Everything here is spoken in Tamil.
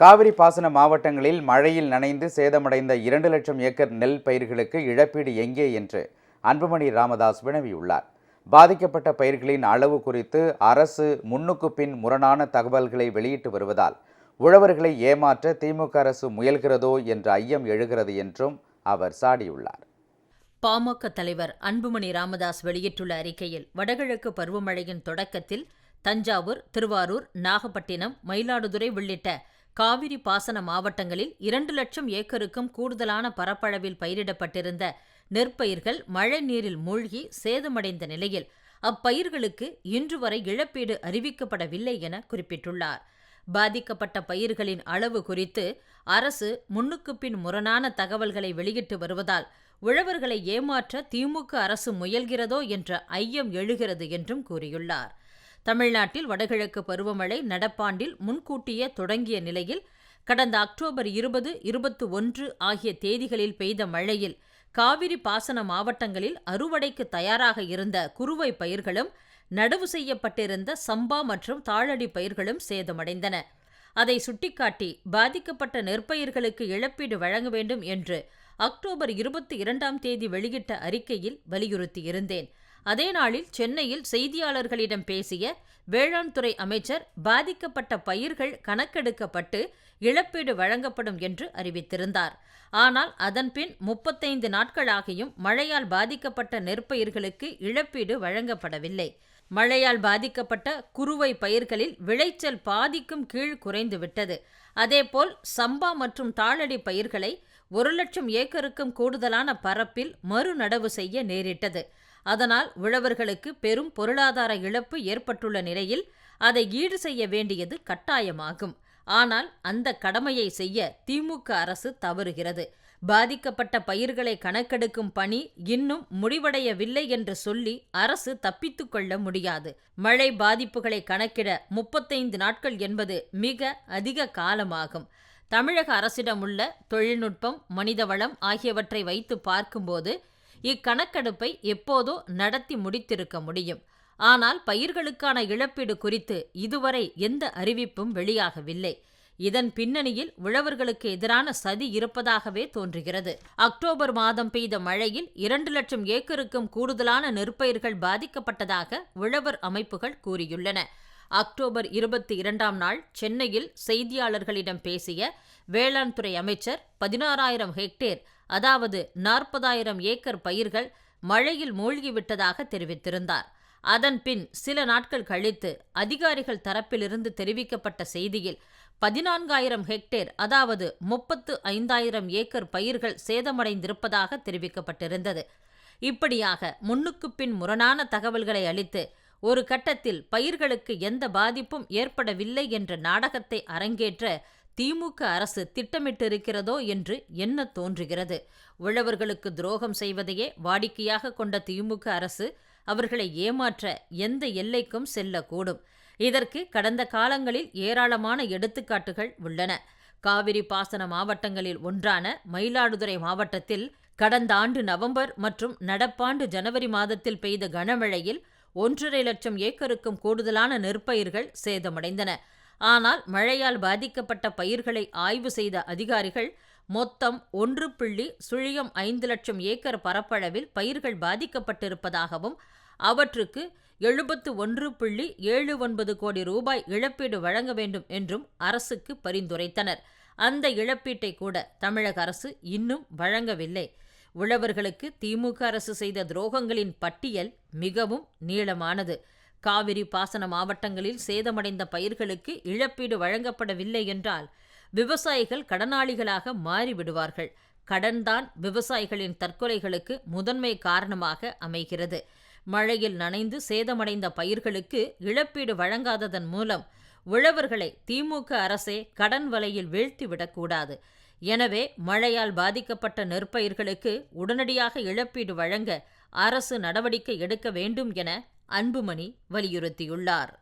காவிரி பாசன மாவட்டங்களில் மழையில் நனைந்து சேதமடைந்த இரண்டு லட்சம் ஏக்கர் நெல் பயிர்களுக்கு இழப்பீடு எங்கே என்று அன்புமணி ராமதாஸ் வினவியுள்ளார். பாதிக்கப்பட்ட பயிர்களின் அளவு குறித்து அரசு முன்னுக்கு பின் முரணான தகவல்களை வெளியிட்டு வருவதால் உழவர்களை ஏமாற்ற திமுக அரசு முயல்கிறதோ என்ற ஐயம் எழுகிறது என்றும் அவர் சாடியுள்ளார். பாமக தலைவர் அன்புமணி ராமதாஸ் வெளியிட்டுள்ள அறிக்கையில் வடகிழக்கு பருவமழையின் தொடக்கத்தில் தஞ்சாவூர் திருவாரூர் நாகப்பட்டினம் மயிலாடுதுறை உள்ளிட்ட காவிரி பாசன மாவட்டங்களில் இரண்டு லட்சம் ஏக்கருக்கும் கூடுதலான பரப்பளவில் பயிரிடப்பட்டிருந்த நெற்பயிர்கள் மழை நீரில் மூழ்கி சேதமடைந்த நிலையில் அப்பயிர்களுக்கு இன்று வரை இழப்பீடு அறிவிக்கப்படவில்லை என குறிப்பிட்டுள்ளார். பாதிக்கப்பட்ட பயிர்களின் அளவு குறித்து அரசு முன்னுக்கு பின் முரணான தகவல்களை வெளியிட்டு வருவதால் உழவர்களை ஏமாற்ற திமுக அரசு முயல்கிறதோ என்ற ஐயம் எழுகிறது என்றும் கூறியுள்ளார். தமிழ்நாட்டில் வடகிழக்கு பருவமழை நடப்பாண்டில் முன்கூட்டியே தொடங்கிய நிலையில் கடந்த அக்டோபர் இருபது இருபத்தி ஒன்று ஆகிய தேதிகளில் பெய்த மழையில் காவிரி பாசன மாவட்டங்களில் அறுவடைக்கு தயாராக இருந்த குறுவை பயிர்களும் நடவு செய்யப்பட்டிருந்த சம்பா மற்றும் தாளடி பயிர்களும் சேதமடைந்தன. அதை சுட்டிக்காட்டி பாதிக்கப்பட்ட நெற்பயிர்களுக்கு இழப்பீடு வழங்க வேண்டும் என்று அக்டோபர் இருபத்தி இரண்டாம் தேதி வெளியிட்ட அறிக்கையில் வலியுறுத்தியிருந்தேன். அதே நாளில் சென்னையில் செய்தியாளர்களிடம் பேசிய வேளாண் துறை அமைச்சர் பாதிக்கப்பட்ட பயிர்கள் கணக்கெடுக்கப்பட்டு இழப்பீடு வழங்கப்படும் என்று அறிவித்திருந்தார். ஆனால் அதன்பின் முப்பத்தைந்து நாட்களாகியும் மழையால் பாதிக்கப்பட்ட நெற்பயிர்களுக்கு இழப்பீடு வழங்கப்படவில்லை. மழையால் பாதிக்கப்பட்ட குறுவை பயிர்களில் விளைச்சல் பாதிக்கும் கீழ் குறைந்துவிட்டது அதேபோல் சம்பா மற்றும் தாளடி பயிர்களை ஒரு லட்சம் ஏக்கருக்கும் கூடுதலான பரப்பில் மறுநடவு செய்ய நேரிட்டது. அதனால் உழவர்களுக்கு பெரும் பொருளாதார இழப்பு ஏற்பட்டுள்ள நிலையில் அதை ஈடு செய்ய வேண்டியது கட்டாயமாகும். ஆனால் அந்த கடமையை செய்ய திமுக அரசு தவறுகிறது. பாதிக்கப்பட்ட பயிர்களை கணக்கெடுக்கும் பணி இன்னும் முடிவடையவில்லை என்று சொல்லி அரசு தப்பித்து கொள்ள முடியாது. மழை பாதிப்புகளை கணக்கிட முப்பத்தைந்து நாட்கள் என்பது மிக அதிக காலமாகும். தமிழக அரசிடம் உள்ள தொழில்நுட்பம் மனிதவளம் ஆகியவற்றை வைத்து பார்க்கும்போது இக்கணக்கெடுப்பை எப்போதோ நடத்தி முடித்திருக்க முடியும். ஆனால் பயிர்களுக்கான இழப்பீடு குறித்து இதுவரை எந்த அறிவிப்பும் வெளியாகவில்லை. இதன் பின்னணியில் உழவர்களுக்கு எதிரான சதி இருப்பதாகவே தோன்றுகிறது. அக்டோபர் மாதம் பெய்த மழையில் இரண்டு லட்சம் ஏக்கருக்கும் கூடுதலான நெற்பயிர்கள் பாதிக்கப்பட்டதாக உழவர் அமைப்புகள் கூறியுள்ளன. அக்டோபர் இருபத்தி இரண்டாம் நாள் சென்னையில் செய்தியாளர்களிடம் பேசிய வேளாண் துறை அமைச்சர் பதினாறாயிரம் ஹெக்டேர் அதாவது நாற்பதாயிரம் ஏக்கர் பயிர்கள் மழையில் மூழ்கிவிட்டதாக தெரிவித்திருந்தார். அதன்பின் சில நாட்கள் கழித்து அதிகாரிகள் தரப்பிலிருந்து தெரிவிக்கப்பட்ட செய்தியில் பதினான்காயிரம் ஹெக்டேர் அதாவது முப்பத்து ஐந்தாயிரம் ஏக்கர் பயிர்கள் சேதமடைந்திருப்பதாக தெரிவிக்கப்பட்டிருந்தது. இப்படியாக முன்னுக்கு பின் முரணான தகவல்களை அளித்து ஒரு கட்டத்தில் பயிர்களுக்கு எந்த பாதிப்பும் ஏற்படவில்லை என்ற நாடகத்தை அரங்கேற்ற திமுக அரசு திட்டமிட்டிருக்கிறதோ என்று என்ன தோன்றுகிறது? உழவர்களுக்கு துரோகம் செய்வதையே வாடிக்கையாக கொண்ட திமுக அரசு அவர்களை ஏமாற்ற எந்த எல்லைக்கும் செல்லக்கூடும். இதற்கு கடந்த காலங்களில் ஏராளமான எடுத்துக்காட்டுகள் உள்ளன. காவிரி பாசன மாவட்டங்களில் ஒன்றான மயிலாடுதுறை மாவட்டத்தில் கடந்த ஆண்டு நவம்பர் மற்றும் நடப்பாண்டு ஜனவரி மாதத்தில் பெய்த கனமழையில் ஒன்றரை லட்சம் ஏக்கருக்கும் கூடுதலான நெற்பயிர்கள் சேதமடைந்தன. ஆனால் மழையால் பாதிக்கப்பட்ட பயிர்களை ஆய்வு செய்த அதிகாரிகள் மொத்தம் ஒன்று புள்ளி சுழியம் ஐந்து லட்சம் ஏக்கர் பரப்பளவில் பயிர்கள் பாதிக்கப்பட்டிருப்பதாகவும் அவற்றுக்கு எழுபத்து ஒன்று புள்ளி ஏழு ஒன்பது கோடி ரூபாய் இழப்பீடு வழங்க வேண்டும் என்றும் அரசுக்கு பரிந்துரைத்தனர். அந்த இழப்பீட்டை கூட தமிழக அரசு இன்னும் வழங்கவில்லை. உழவர்களுக்கு திமுக அரசு செய்த துரோகங்களின் பட்டியல் மிகவும் நீளமானது. காவிரி பாசன மாவட்டங்களில் சேதமடைந்த பயிர்களுக்கு இழப்பீடு வழங்கப்படவில்லை என்றால் விவசாயிகள் கடனாளிகளாக மாறிவிடுவார்கள். கடன்தான் விவசாயிகளின் தற்கொலைகளுக்கு முதன்மை காரணமாக அமைகிறது. மழையில் நனைந்து சேதமடைந்த பயிர்களுக்கு இழப்பீடு வழங்காததன் மூலம் உழவர்களை திமுக அரசே கடன் வலையில் வீழ்த்திவிடக்கூடாது எனவே மழையால் பாதிக்கப்பட்ட நெற்பயிர்களுக்கு உடனடியாக இழப்பீடு வழங்க அரசு நடவடிக்கை எடுக்க வேண்டும் என அன்புமணி வலியுறுத்தியுள்ளார்.